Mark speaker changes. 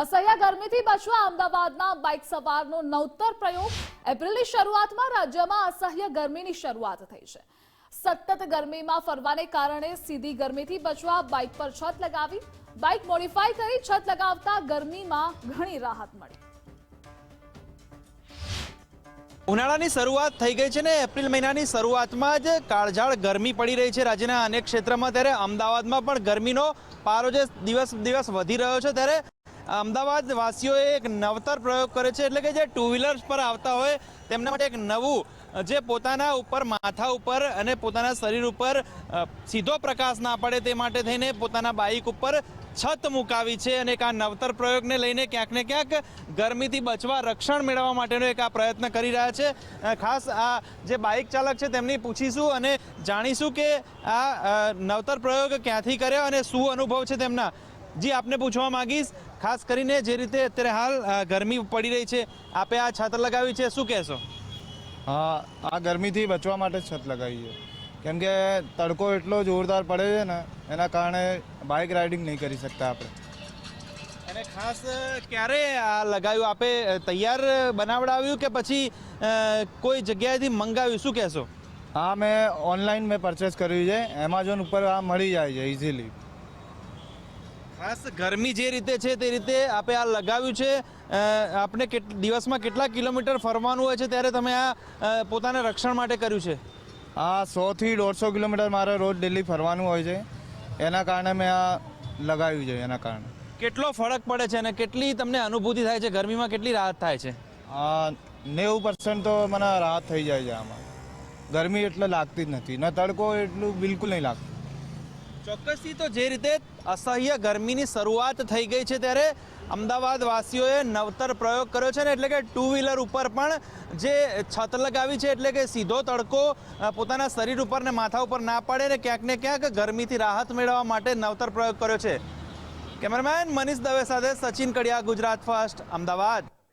Speaker 1: અસહ્ય ગરમીથી બચવા અમદાવાદના બાઇક સવારનો નવતર પ્રયોગ એપ્રિલની શરૂઆતમાં રાજ્યમાં અસહ્ય ગરમીની શરૂઆત થઈ છે. સતત ગરમીમાં ફરવાને કારણે સીધી ગરમીથી બચવા બાઇક પર છત લગાવી, બાઇક મોડિફાઈ કરી છત લગાવતા ગરમીમાં ઘણી રાહત મળી.
Speaker 2: ઉનાળાની શરૂઆત થઈ ગઈ છે ને એપ્રિલ મહિનાની શરૂઆતમાં જ કાળઝાળ ગરમી પડી રહી છે. રાજ્યના અનેક ક્ષેત્રમાં ત્યારે અમદાવાદમાં પણ ગરમીનો પારો જે દિવસ દિવસ વધી રહ્યો છે, ત્યારે અમદાવાદ વાસીઓએ એક નવતર પ્રયોગ કર્યો છે, એટલે કે જે ટુ વ્હીલર્સ પર આવતા હોય, તેમના માટે એક નવું, જે પોતાના ઉપર માથા ઉપર અને પોતાના શરીર ઉપર સીધો પ્રકાશ ના પડે તે માટે થઈને પોતાના બાઇક ઉપર છત મુકાવી છે અને એક આ નવતર પ્રયોગને લઈને ક્યાંક ને ક્યાંક ગરમીથી બચવા, રક્ષણ મેળવવા માટેનો એક આ પ્રયત્ન કરી રહ્યા છે. ખાસ આ જે બાઇક ચાલક છે તેમની પૂછીશું અને જાણીશું કે આ નવતર પ્રયોગ ક્યાંથી કર્યો અને શું અનુભવ છે તેમના. જી આપને પૂછવા માંગીશ ખાસ કરીને જે રીતે અત્યારે હાલ ગરમી પડી રહી છે આપે આ છત લગાવી છે શું કહેશો?
Speaker 3: હા આ ગરમીથી બચવા માટે છત લગાવી છે કેમ કે તડકો એટલો જોરદાર પડે છે ને એના કારણે બાઇક રાઇડિંગ નહીં કરી શકતા આપણે.
Speaker 2: અને ખાસ ક્યારે આ લગાવ્યું? આપે તૈયાર બનાવડાવ્યું કે પછી કોઈ જગ્યાએથી મંગાવ્યું? શું કહેશો?
Speaker 3: હા મેં ઓનલાઈન મેં પરચેસ કર્યું છે. એમેઝોન ઉપર આ મળી જાય છે ઇઝીલી
Speaker 2: ખાસ ગરમી જે રીતે છે તે રીતે આપે આ લગાવ્યું છે. આપણે કેટ દિવસમાં કેટલા કિલોમીટર ફરવાનું હોય છે ત્યારે તમે આ પોતાના રક્ષણ માટે કર્યું છે?
Speaker 3: આ સોથી દોઢસો કિલોમીટર મારે રોજ ડેલી ફરવાનું હોય છે. એના કારણે મેં આ લગાવ્યું છે એના કારણે.
Speaker 2: કેટલો ફરક પડે છે અને કેટલી તમને અનુભૂતિ થાય છે? ગરમીમાં કેટલી રાહત થાય છે?
Speaker 3: નેવું પર્સન્ટ તો મને રાહત થઈ જાય છે આમાં. ગરમી એટલે લાગતી જ નથી. ન તડકો એટલું બિલકુલ નહીં લાગતું.
Speaker 2: ચોક્કસથી તો જે રીતે અસહ્ય ગરમીની શરૂઆત થઈ ગઈ છે ત્યારે અમદાવાદ વાસીઓએ નવતર પ્રયોગ કર્યો છે ને એટલે કે ટુ વ્હીલર ઉપર પણ જે છત લગાવી છે એટલે કે સીધો તડકો પોતાના શરીર ઉપર ને માથા ઉપર ના પડે ને ક્યાંક ને ક્યાંક ગરમીથી રાહત મેળવવા માટે નવતર પ્રયોગ કર્યો છે. કેમેરામેન મનીષ દવે સાથે સચિન કડિયા, ગુજરાત ફર્સ્ટ, અમદાવાદ.